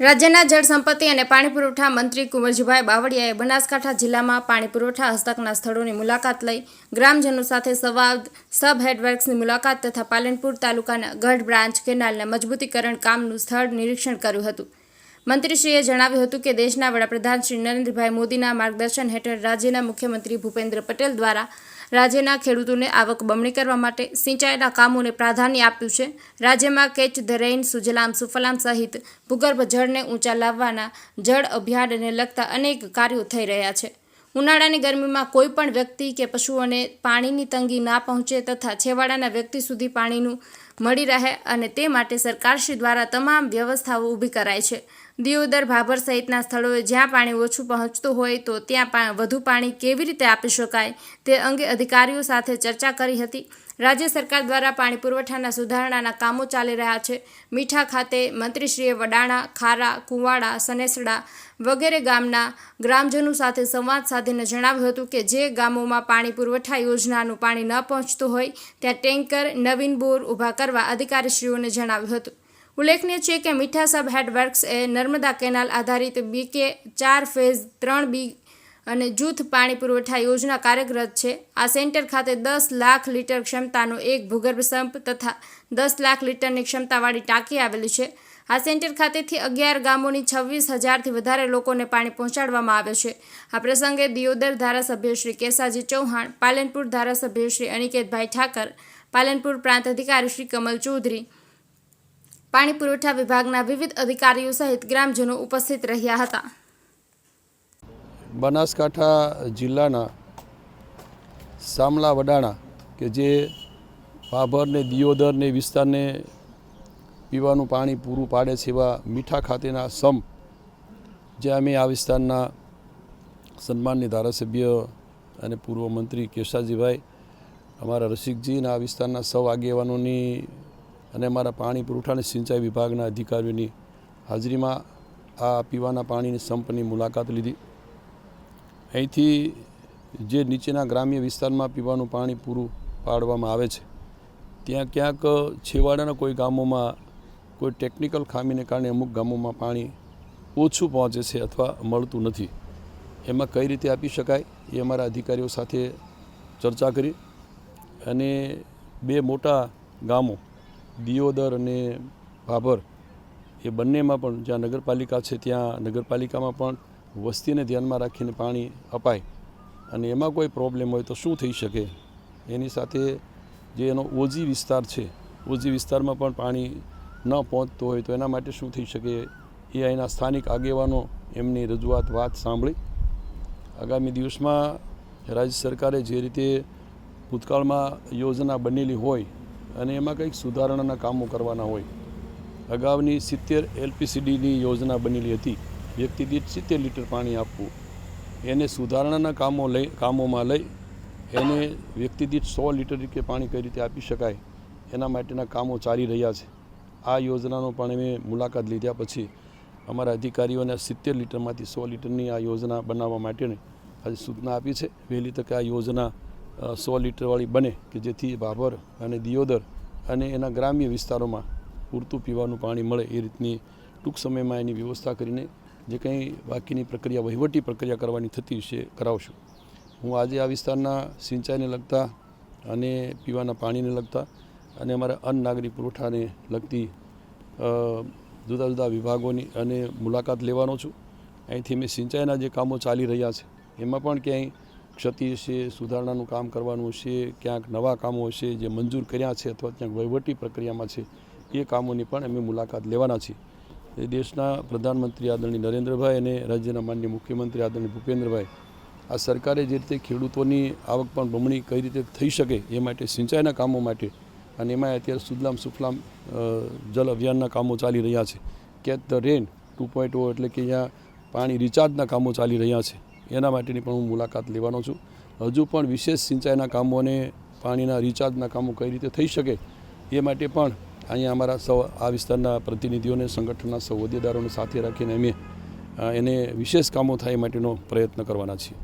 રાજ્યના જળ સંપત્તિ અને પાણી પુરવઠા મંત્રી કુંવરજીભાઈ બાવળિયાએ બનાસકાંઠા જિલ્લામાં પાણી પુરવઠા હસ્તકના સ્થળોની મુલાકાત લઈ ગ્રામજનો સાથે સવાદ, સબ હેડવર્ક્સની મુલાકાત તથા પાલનપુર તાલુકાના ગઢ બ્રાન્ચ કેનાલના મજબૂતીકરણ કામનું સ્થળ નિરીક્ષણ કર્યું હતું. મંત્રીશ્રીએ જણાવ્યું હતું કે દેશના વડાપ્રધાન શ્રી નરેન્દ્રભાઈ મોદીના માર્ગદર્શન હેઠળ રાજ્યના મુખ્યમંત્રી ભૂપેન્દ્ર પટેલ દ્વારા રાજ્યના ખેડૂતોને આવક બમણી કરવા માટે સિંચાઈના કામોને પ્રાધાન્ય આપ્યું છે. રાજ્યમાં catch the rain, Sujalam, Suphalam સહિત ભૂગર્ભ જળને ઊંચા લાવવાના જળ અભિયાનને લગતા અનેક કાર્યો થઈ રહ્યા છે. ઉનાળાની ગરમીમાં કોઈ પણ વ્યક્તિ કે પશુઓને પાણીની તંગી ના પહોંચે તથા છેવાડાના વ્યક્તિ સુધી પાણીનું મળી રહે અને તે માટે સરકારશ્રી દ્વારા તમામ વ્યવસ્થાઓ ઊભી કરાય છે. દિયોદર ભાભર સહિતના સ્થળોએ જ્યાં પાણી ઓછું પહોંચતું હોય તો ત્યાં વધુ પાણી કેવી રીતે આપી શકાય તે અંગે અધિકારીઓ સાથે ચર્ચા કરી હતી. રાજ્ય સરકાર દ્વારા પાણી પુરવઠાના સુધારણાના કામો ચાલી રહ્યા છે. મીઠા ખાતે મંત્રીશ્રીએ વડાણા, ખારા, કુવાડા, સનેસડા વગેરે ગામના ગ્રામજનો સાથે સંવાદ સાધીને જણાવ્યું હતું કે જે ગામોમાં પાણી પુરવઠા યોજનાનું પાણી ન પહોંચતું હોય, ત્યાં ટેન્કર, નવીન બોર ઊભા કરવા અધિકારીશ્રીઓને જણાવ્યું હતું. ઉલ્લેખનીય છે કે મીઠા સબ હેડવર્ક્સ એ નર્મદા કેનાલ આધારિત બીકે ચાર ફેઝ ત્રણ બી અને જૂથ પાણી પુરવઠા યોજના કાર્યરત છે. આ સેન્ટર ખાતે દસ લાખ લીટર ક્ષમતાનો એક ભૂગર્ભ સંપ તથા દસ લાખ લીટરની ક્ષમતાવાળી ટાંકી આવેલી છે. આ સેન્ટર ખાતેથી અગિયાર ગામોની છવ્વીસ હજારથી વધારે લોકોને પાણી પહોંચાડવામાં આવે છે. આ પ્રસંગે દિયોદર ધારાસભ્ય શ્રી કેસાજી ચૌહાણ, પાલનપુર ધારાસભ્ય શ્રી અનિકેતભાઈ ઠાકર, પાલનપુર પ્રાંત અધિકારી શ્રી કમલ ચૌધરી પાણી પુરવઠા વિભાગના વિવિધ અધિકારીઓ સહિત ગ્રામજનો ઉપસ્થિત રહ્યા હતા. બનાસકાંઠા જિલ્લાના સામલા વડાણા કે જે ભાભર ને દિયોદર ને વિસ્તારને પીવાનું પાણી પૂરું પાડે છે એવા મીઠા ખાતેના સમ જે અમે આ વિસ્તારના સન્માનની ધારાસભ્ય અને પૂર્વ મંત્રી કેશાજીભાઈ અમારા રસિકજી અને આ વિસ્તારના સૌ આગેવાનોની અને અમારા પાણી પુરવઠા અને સિંચાઈ વિભાગના અધિકારીઓની હાજરીમાં આ પીવાના પાણીની સંપની મુલાકાત લીધી. અહીંથી જે નીચેના ગ્રામ્ય વિસ્તારમાં પીવાનું પાણી પૂરું પાડવામાં આવે છે, ત્યાં ક્યાંક છેવાડાના કોઈ ગામોમાં કોઈ ટેકનિકલ ખામીને કારણે અમુક ગામોમાં પાણી ઓછું પહોંચે છે અથવા મળતું નથી. એમાં કઈ રીતે આપી શકાય એ અમારા અધિકારીઓ સાથે ચર્ચા કરી અને બે મોટા ગામો દિયોદર અને ભાભર એ બંનેમાં પણ જ્યાં નગરપાલિકા છે, ત્યાં નગરપાલિકામાં પણ વસ્તીને ધ્યાનમાં રાખીને પાણી અપાય અને એમાં કોઈ પ્રોબ્લેમ હોય તો શું થઈ શકે? એની સાથે જે એનો ઓજી વિસ્તાર છે, ઓજી વિસ્તારમાં પણ પાણી ન પહોંચતું હોય તો એના માટે શું થઈ શકે? એ અહીંના સ્થાનિક આગેવાનો એમની રજૂઆત વાત સાંભળી. આગામી દિવસમાં રાજ્ય સરકારે જે રીતે ભૂતકાળમાં યોજના બનેલી હોય અને એમાં કંઈક સુધારણાના કામો કરવાના હોય. અગાઉની સિત્તેર એલપીસીડીની યોજના બનેલી હતી. વ્યક્તિ દીઠ સિત્તેર લીટર પાણી આપવું. એને સુધારણાના કામો લઈ, કામોમાં લઈ એને વ્યક્તિ દીઠ સો લીટર કે પાણી કઈ રીતે આપી શકાય એના માટેના કામો ચાલી રહ્યા છે. આ યોજનાનો પણ અમે મુલાકાત લીધા પછી અમારા અધિકારીઓને સિત્તેર લીટરમાંથી સો લીટરની આ યોજના બનાવવા માટેની આજે સૂચના આપી છે. વહેલી તકે આ યોજના સો લીટરવાળી બને કે જેથી ભાભર અને દિયોદર અને એના ગ્રામ્ય વિસ્તારોમાં પૂરતું પીવાનું પાણી મળે એ રીતની ટૂંક સમયમાં એની વ્યવસ્થા કરીને જે કંઈ બાકીની પ્રક્રિયા, વહીવટી પ્રક્રિયા કરવાની થતી છે કરાવશું. હું આજે આ વિસ્તારના સિંચાઈને લગતા અને પીવાના પાણીને લગતા અને અમારા અન્ન નાગરિક પુરવઠાને લગતી જુદા જુદા વિભાગોની અને મુલાકાત લેવાનો છું. અહીંથી મેં સિંચાઈના જે કામો ચાલી રહ્યા છે, એમાં પણ ક્યાંય ક્ષતિ છે, સુધારણાનું કામ કરવાનું છે, ક્યાંક નવા કામો હશે જે મંજૂર કર્યા છે અથવા ક્યાંક વહીવટી પ્રક્રિયામાં છે, એ કામોની પણ અમે મુલાકાત લેવાના છીએ. દેશના પ્રધાનમંત્રી આદરણીય નરેન્દ્રભાઈ અને રાજ્યના માનનીય મુખ્યમંત્રી આદરણીય ભૂપેન્દ્રભાઈ, આ સરકારે જે રીતે ખેડૂતોની આવક પણ બમણી કઈ રીતે થઈ શકે એ માટે સિંચાઈના કામો માટે અને એમાં અત્યારે સુદલામ સુફલામ જલ અભિયાનના કામો ચાલી રહ્યા છે. Catch the rain two point O એટલે કે અહીંયા પાણી રિચાર્જના કામો ચાલી રહ્યા છે. એના માટેની પણ હું મુલાકાત લેવાનો છું. હજુ પણ વિશેષ સિંચાઈના કામો અને પાણીના રિચાર્જના કામો કઈ રીતે થઈ શકે એ માટે પણ અહીંયા અમારા સૌ આ વિસ્તારના પ્રતિનિધિઓને, સંગઠનના સૌ હોદ્દેદારોને સાથે રાખીને અમે એને વિશેષ કામો થાય માટેનો પ્રયત્ન કરવાના છીએ.